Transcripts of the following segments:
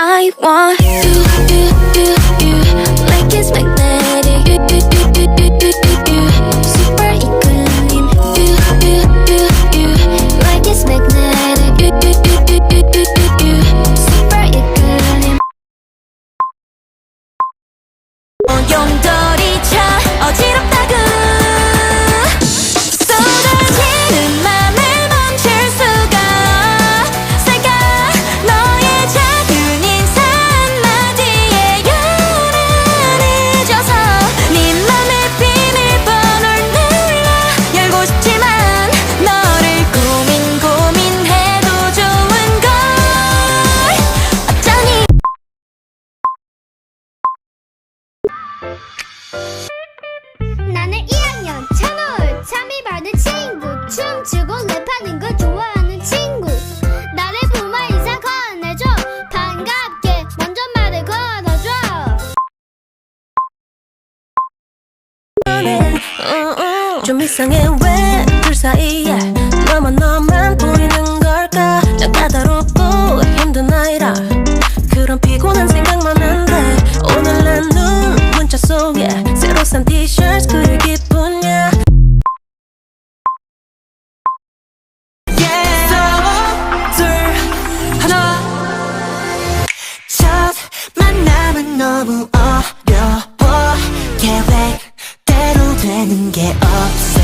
time I want you, you, you, you Like it's magnetic You, you, you, you, you, you, you, you Super 이끌림 You, you, you, you Like it's magnetic You, you, you, you, you, you, you, you Super 이끌림 나는 1학년 찬호울 참이 받은 친구. 춤추고 랩하는 걸 좋아하는 친구. 나를 보며 인사 건네줘. 반갑게 먼저 말을 걸어줘. 좀 이상해. 왜 둘 사이에 너무 어려워. 계획대로 되는 게 없어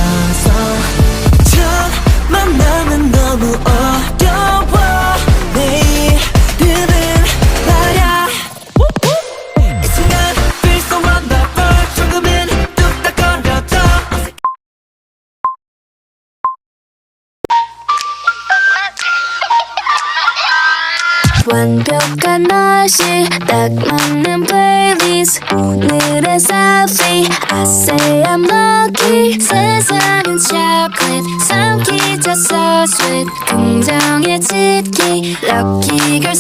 완벽한 날씨 딱 맞는 플레이리스트 오늘의 selfie I say I'm lucky 세상은 chocolate 삼키자 so sweet 긍정의 짙기 Lucky girl